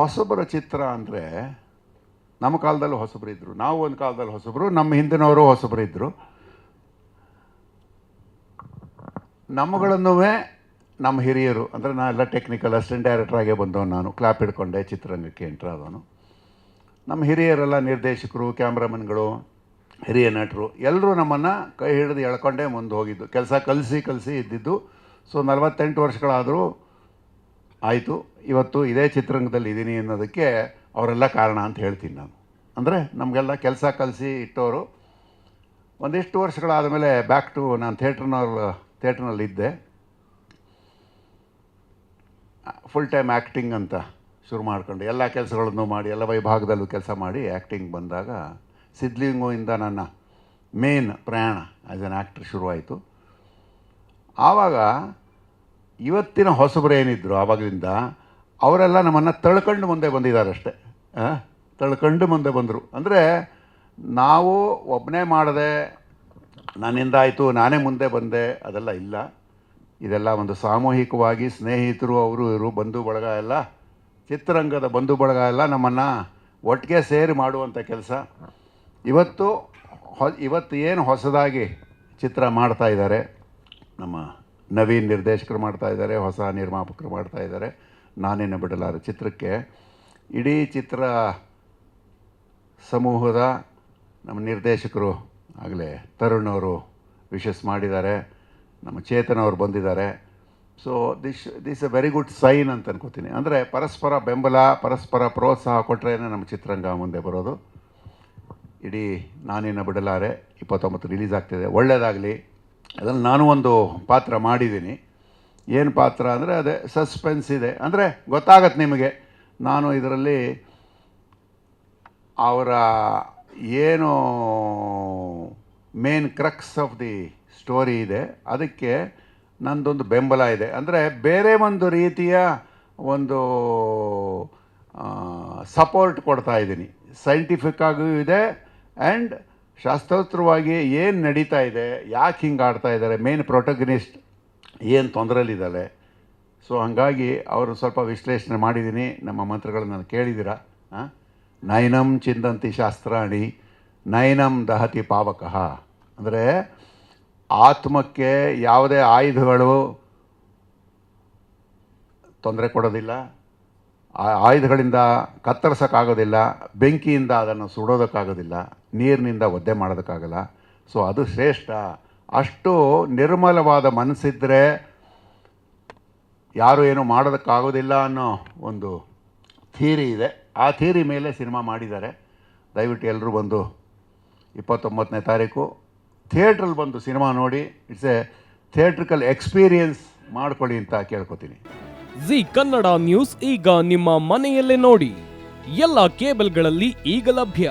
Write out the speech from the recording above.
ಹೊಸಬರ ಚಿತ್ರ ಅಂದರೆ ನಮ್ಮ ಕಾಲದಲ್ಲೂ ಹೊಸಬರು ಇದ್ದರು ನಾವು ಒಂದು ಕಾಲದಲ್ಲಿ ಹೊಸಬರು, ನಮ್ಮ ಹಿಂದಿನವರು ಹೊಸಬರು ಇದ್ದರು ನಮ್ಮಗಳನ್ನೂ ನಮ್ಮ ಹಿರಿಯರು, ಅಂದರೆ ನಾನು ಎಲ್ಲ ಟೆಕ್ನಿಕಲ್ ಅಸಿಸ್ಟೆಂಟ್ ಡೈರೆಕ್ಟ್ರಾಗೆ ಬಂದವನು ನಾನು. ಕ್ಲಾಪ್ ಹಿಡ್ಕೊಂಡೆ ಚಿತ್ರರಂಗಕ್ಕೆ ಎಂಟ್ರ್ ಆದವನು. ನಮ್ಮ ಹಿರಿಯರೆಲ್ಲ ನಿರ್ದೇಶಕರು, ಕ್ಯಾಮ್ರಾಮನ್ಗಳು, ಹಿರಿಯ ನಟರು ಎಲ್ಲರೂ ನಮ್ಮನ್ನು ಕೈ ಹಿಡಿದು ಎಳ್ಕೊಂಡೇ ಮುಂದೆ ಹೋಗಿದ್ದು. ಕೆಲಸ ಕಲಿಸಿ ಕಲಿಸಿ ಇದ್ದಿದ್ದು. ಸೊ ನಲವತ್ತೆಂಟು ವರ್ಷಗಳಾದರೂ ಆಯಿತು, ಇವತ್ತು ಇದೇ ಚಿತ್ರರಂಗದಲ್ಲಿ ಇದ್ದೀನಿ ಅನ್ನೋದಕ್ಕೆ ಅವರೆಲ್ಲ ಕಾರಣ ಅಂತ ಹೇಳ್ತೀನಿ ನಾನು. ಅಂದರೆ ನಮಗೆಲ್ಲ ಕೆಲಸ ಕಲಿಸಿ ಇಟ್ಟವರು ಒಂದಿಷ್ಟು ವರ್ಷಗಳಾದ ಮೇಲೆ ಬ್ಯಾಕ್ ಟು ನಾನು ಥಿಯೇಟ್ರ್ನಲ್ಲಿ ಇದ್ದೆ. ಫುಲ್ ಟೈಮ್ ಆ್ಯಕ್ಟಿಂಗ್ ಅಂತ ಶುರು ಮಾಡ್ಕೊಂಡು. ಎಲ್ಲ ಕೆಲಸಗಳನ್ನು ಮಾಡಿ, ಎಲ್ಲ ವಿಭಾಗದಲ್ಲೂ ಕೆಲಸ ಮಾಡಿ ಆ್ಯಕ್ಟಿಂಗ್ ಬಂದಾಗ ಸಿದ್ಲಿಂಗುವಿಂದ ನನ್ನ ಮೇನ್ ಪ್ರಯಾಣ ಆ್ಯಸ್ ಅನ್ ಆ್ಯಕ್ಟ್ರ್ ಶುರುವಾಯಿತು. ಆವಾಗ ಇವತ್ತಿನ ಹೊಸಬರು ಏನಿದ್ರು ಆವಾಗಲಿಂದ, ಅವರೆಲ್ಲ ನಮ್ಮನ್ನು ತಳ್ಕೊಂಡು ಮುಂದೆ ಬಂದಿದ್ದಾರೆ ಅಷ್ಟೇ? ತಳ್ಕೊಂಡು ಮುಂದೆ ಬಂದರು. ಅಂದರೆ ನಾವು ಒಬ್ಬನೇ ಮಾಡದೆ, ನನ್ನಿಂದ ಆಯಿತು, ನಾನೇ ಮುಂದೆ ಬಂದೆ, ಅದೆಲ್ಲ ಇಲ್ಲ. ಇದೆಲ್ಲ ಒಂದು ಸಾಮೂಹಿಕವಾಗಿ ಸ್ನೇಹಿತರು, ಅವರು, ಇವರು, ಬಂಧು ಬಳಗ ಎಲ್ಲ, ಚಿತ್ರರಂಗದ ಬಂಧು ಬಳಗ ಎಲ್ಲ ನಮ್ಮನ್ನು ಒಟ್ಟಿಗೆ ಸೇರಿ ಮಾಡುವಂಥ ಕೆಲಸ. ಇವತ್ತು, ಹೊ, ಇವತ್ತು ಏನು ಹೊಸದಾಗಿ ಚಿತ್ರ ಮಾಡ್ತಾ ಇದ್ದಾರೆ ನಮ್ಮ ನವೀನ್ ನಿರ್ದೇಶಕರು ಮಾಡ್ತಾ ಇದ್ದಾರೆ, ಹೊಸ ನಿರ್ಮಾಪಕರು ಮಾಡ್ತಾ ಇದ್ದಾರೆ. ನಾನೇನು ಬಿಡಲಾರ ಚಿತ್ರಕ್ಕೆ. ಇಡೀ ಚಿತ್ರ ಸಮೂಹದ ನಮ್ಮ ನಿರ್ದೇಶಕರು ಆಗಲೇ ತರುಣ್ ಅವರು ವಿಶಸ್ ಮಾಡಿದ್ದಾರೆ, ನಮ್ಮ ಚೇತನ್ ಅವರು ಬಂದಿದ್ದಾರೆ. So this this a very good sign ಅಂತ ಅನ್ಕೋತೀನಿ. ಅಂದರೆ ಪರಸ್ಪರ ಬೆಂಬಲ, ಪರಸ್ಪರ ಪ್ರೋತ್ಸಾಹ ಕೊಟ್ಟರೆ ನಮ್ಮ ಚಿತ್ರರಂಗ ಮುಂದೆ ಬರೋದು. ಇಡೀ ನಾನೇನು ಬಿಡಲಾರೆ, ಇಪ್ಪತ್ತೊಂಬತ್ತು ರಿಲೀಸ್ ಆಗ್ತಿದೆ. ಒಳ್ಳೆಯದಾಗಲಿ ಅದರಲ್ಲಿ ನಾನು ಒಂದು ಪಾತ್ರ ಮಾಡಿದ್ದೀನಿ. ಏನು ಪಾತ್ರ ಅಂದರೆ ಅದೇ ಸಸ್ಪೆನ್ಸ್ ಇದೆ. ಅಂದರೆ ಗೊತ್ತಾಗತ್ತೆ ನಿಮಗೆ, ನಾನು ಇದರಲ್ಲಿ ಅವರ ಏನು main crux of the story ಇದೆ. ಅದಕ್ಕೆ ನಂದೊಂದು ಬೆಂಬಲ ಇದೆ. ಅಂದರೆ ಬೇರೆ ಒಂದು ರೀತಿಯ ಒಂದು ಸಪೋರ್ಟ್ ಕೊಡ್ತಾ ಇದ್ದೀನಿ. ಸೈಂಟಿಫಿಕ್ ಆಗೂ ಇದೆ ಆ್ಯಂಡ್ ಶಾಸ್ತ್ರೋತ್ರವಾಗಿ ಏನು ನಡೀತಾ ಇದೆ, ಯಾಕೆ ಹಿಂಗೆ ಆಡ್ತಾ ಇದ್ದಾರೆ ಮೇನ್ ಪ್ರೊಟಗನಿಸ್ಟ್ ಏನು ತೊಂದರೆಯಲ್ಲಿದ್ದಾಳೆ ಸೊ ಹಾಗಾಗಿ ಅವರು ಸ್ವಲ್ಪ ವಿಶ್ಲೇಷಣೆ ಮಾಡಿದ್ದೀನಿ ನಮ್ಮ ಮಂತ್ರಗಳನ್ನು ನಾನು ಕೇಳಿದ್ದೀರಾ ನೈನಂ ಚಿಂದಂತಿ ಶಾಸ್ತ್ರಾಣಿ ನಯನಂ ದಹತಿ ಪಾವಕಃ. ಅಂದರೆ ಆತ್ಮಕ್ಕೆ ಯಾವುದೇ ಆಯುಧಗಳು ತೊಂದರೆ ಕೊಡೋದಿಲ್ಲ, ಆ ಆಯುಧಗಳಿಂದ ಕತ್ತರಿಸೋಕ್ಕಾಗೋದಿಲ್ಲ, ಬೆಂಕಿಯಿಂದ ಅದನ್ನು ಸುಡೋದಕ್ಕಾಗೋದಿಲ್ಲ. ನೀರಿನಿಂದ ಒದ್ದೆ ಮಾಡೋದಕ್ಕಾಗಲ್ಲ. ಸೊ ಅದು ಶ್ರೇಷ್ಠ. ಅಷ್ಟು ನಿರ್ಮಲವಾದ ಮನಸ್ಸಿದ್ದರೆ ಯಾರು ಏನು ಮಾಡೋದಕ್ಕಾಗೋದಿಲ್ಲ ಅನ್ನೋ ಒಂದು ಥೀರಿ ಇದೆ. ಆ ಥೀರಿ ಮೇಲೆ ಸಿನಿಮಾ ಮಾಡಿದ್ದಾರೆ. ದಯವಿಟ್ಟು ಎಲ್ಲರೂ ಬಂದು ಇಪ್ಪತ್ತೊಂಬತ್ತನೇ ತಾರೀಕು ಥಿಯೇಟ್ರಲ್ಲಿ ಬಂದು ಸಿನಿಮಾ ನೋಡಿ. ಇಟ್ಸ್ ಎ ಥಿಯೇಟ್ರಿಕಲ್ ಎಕ್ಸ್ಪೀರಿಯನ್ಸ್ ಮಾಡ್ಕೊಳ್ಳಿ ಅಂತ ಕೇಳ್ಕೊತೀನಿ. ಜಿ ಕನ್ನಡ ನ್ಯೂಸ್ ಈಗ ನಿಮ್ಮ ಮನೆಯಲ್ಲೇ ನೋಡಿ. ಎಲ್ಲ ಕೇಬಲ್ಗಳಲ್ಲಿ ಈಗ ಲಭ್ಯ.